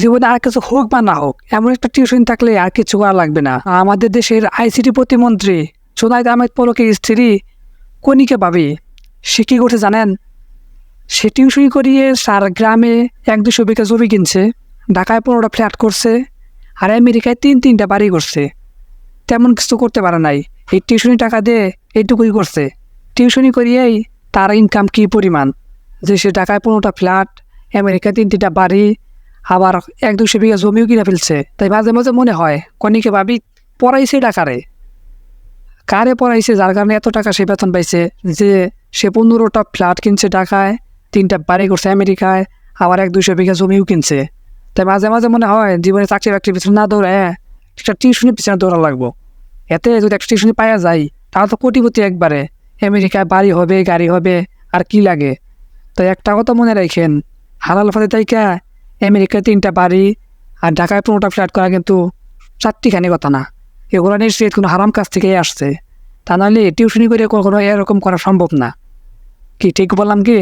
জীবনে আর কিছু হোক বা না হোক, এমন একটা টিউশন থাকলে আর কিছু করা লাগবে না। আমাদের দেশের আইসিটি প্রতিমন্ত্রী সোনাইদ আহমেদ পলকের স্ত্রী কনিকে পাবে সে কী করছে জানেন? সে টিউশনি করিয়ে সার গ্রামে এক দুশো বিঘা জমি কিনছে, ঢাকায় পনেরোটা ফ্ল্যাট করছে, আর আমেরিকায় তিন তিনটা বাড়ি করছে। তেমন কিছু করতে পারে নাই। এই টিউশনি টাকা দিয়ে এইটুকুই করছে। টিউশনি করিয়েই তার ইনকাম কী পরিমাণ? যে সে ঢাকায় পনেরোটা ফ্ল্যাট আমেরিকায় তিন তিনটা বাড়ি আবার এক দুশো বিঘা জমিও কিনে ফেলছে। তাই মাঝে মাঝে মনে হয় কনিকে ভাবি পড়াইছে টাকারে কারে? পড়াইছে? যার কারণে এত টাকা সে বেতন পাইছে যে সে পনেরোটা ফ্ল্যাট কিনছে ঢাকায়, তিনটা বাড়ি করছে আমেরিকায়, আবার এক দুশো বিঘা জমিও কিনছে। তাই মাঝে মাঝে মনে হয়, জীবনে চাকরি বাকরির পিছনে না দৌড়ে একটা টিউশনের পিছনে দৌড়া লাগবো। এতে যদি একটা টিউশনি পাওয়া যায়, তাহলে তো কোটিপতি একবারে। আমেরিকায় বাড়ি হবে, গাড়ি হবে, আর কি লাগে? তাই একটা কথা মনে রাখেন, হালাল ফাতে তাইকা আমেরিকায় তিনটা বাড়ি আর ঢাকায় পনেরোটা ফ্ল্যাট করা কিন্তু চারটিখানি কথা না। এগুলো নিশ্চয়ই কোনো হারাম কাজ থেকেই আসছে। তা নাহলে টিউশনি করে কখনো এরকম করা সম্ভব না। কি ঠিক বললাম কি?